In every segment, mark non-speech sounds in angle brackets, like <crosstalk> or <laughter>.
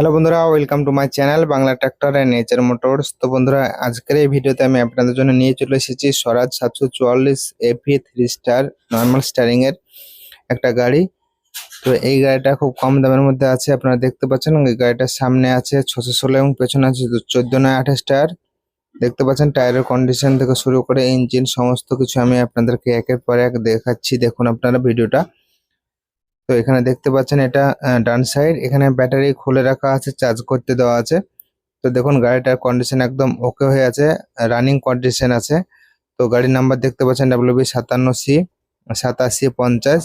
Hello বন্ধুরা welcome to my channel Bangla tractor and nature motors তো বন্ধুরা, আজকের এই ভিডিওতে আমি আপনাদের জন্য নিয়ে চলে এসেছি স্বরাজ সাতশো চুয়াল্লিশ FE three star normal steering এর একটা গাড়ি। তো এই গাড়িটা খুব কম দামের মধ্যে আছে, আপনারা দেখতে পাচ্ছেন, এই গাড়িটার সামনে আছে ছশো ষোলো এবং পেছনে আছে চোদ্দ নয় আঠাশ টায়ার দেখতে পাচ্ছেন টায়ারের কন্ডিশন থেকে শুরু করে ইঞ্জিন সমস্ত কিছু আমি আপনাদেরকে একের পর এক দেখাচ্ছি। দেখুন আপনারা ভিডিওটা। তো এখানে দেখতে পাচ্ছেন এটা ডান সাইড এখানে ব্যাটারি খুলে রাখা আছে চার্জ করতে দেওয়া আছে। তো দেখুন, গাড়িটার কন্ডিশন একদম ওকে হয়ে আছে রানিং কন্ডিশন আছে। তো গাড়ির নাম্বার দেখতে পাচ্ছেন ডাব্লিউবি সাতান্ন সি সাতাশি পঞ্চাশ।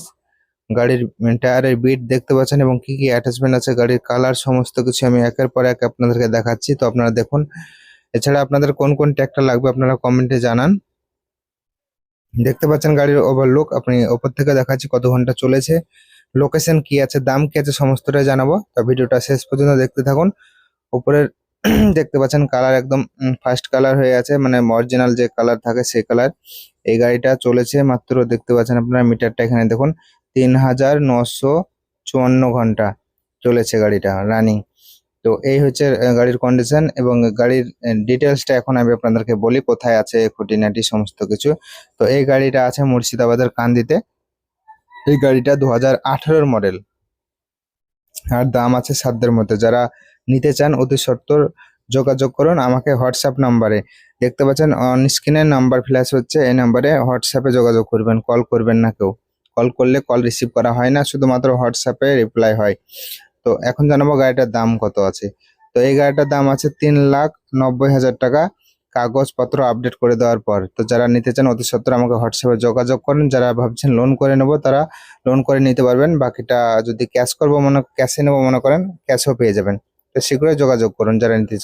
গাড়ির টায়ারের বিট দেখতে পাচ্ছেন এবং কি কি অ্যাটাচমেন্ট আছে, গাড়ির কালার সমস্ত কিছু আমি একের পর এক আপনাদেরকে দেখাচ্ছি। তো আপনারা দেখুন, এছাড়া আপনাদের কোন কোন ট্র্যাক্টর লাগবে আপনারা কমেন্টে জানান। দেখতে পাচ্ছেন গাড়ির ওভারলুক আপনি ওপর থেকে দেখাচ্ছি কত ঘণ্টা চলেছে। লোকেশন কি আছে, দাম কি আছে সমস্তটাই জানাব। তো ভিডিওটা শেষ পর্যন্ত দেখতে থাকুন। উপরের <clears throat> দেখতে পাচ্ছেন কালার একদম ফার্স্ট কালার হয়ে আছে মানে অরিজিনাল যে কালার থাকে সেই কালার এই গাড়িটা চলেছে মাত্র, দেখতে পাচ্ছেন আপনারা মিটারটা এখানে দেখুন, তিন হাজার নশো চুয়ান্ন ঘণ্টা চলেছে গাড়িটা রানিং তো এই হচ্ছে গাড়ির কন্ডিশন এবং গাড়ির ডিটেলসটা এখন আমি আপনাদেরকে বলি, কোথায় আছে, খুঁটিনাটি, সমস্ত কিছু। তো এই গাড়িটা আছে মুর্শিদাবাদের কান্দিতে। এই গাড়িটা দু হাজার মডেল আর দাম আছে সাধ্যের মধ্যে। যারা নিতে চান, অতি সত্তর যোগাযোগ করুন আমাকে হোয়াটসঅ্যাপ নাম্বারে। দেখতে পাচ্ছেন অন স্ক্রিনে নাম্বার ফ্ল্যাশ হচ্ছে, এই নাম্বারে হোয়াটসঅ্যাপে যোগাযোগ করবেন কল করবেন না কেউ। কল করলে কল রিসিভ করা হয় না, শুধুমাত্র হোয়াটসঅ্যাপে রিপ্লাই হয়। তো এখন জানাব গাড়িটার দাম কত আছে। তো এই গাড়িটার দাম আছে তিন লাখ নব্বই হাজার টাকা। কাগজপত্র আপডেট করে দেওয়ার পর। তো যারা নিতে চান, অতি সত্তর আমাকে হোয়াটসঅ্যাপে যোগাযোগ করেন। যারা ভাবছেন লোন করে নেব, তারা লোন করে নিতে পারবেন। বাকিটা যদি ক্যাশ করব মনে ক্যাশে নেব মনে করেন ক্যাশও পেয়ে যাবেন। তো শীঘ্রই যোগাযোগ করুন যারা নিতে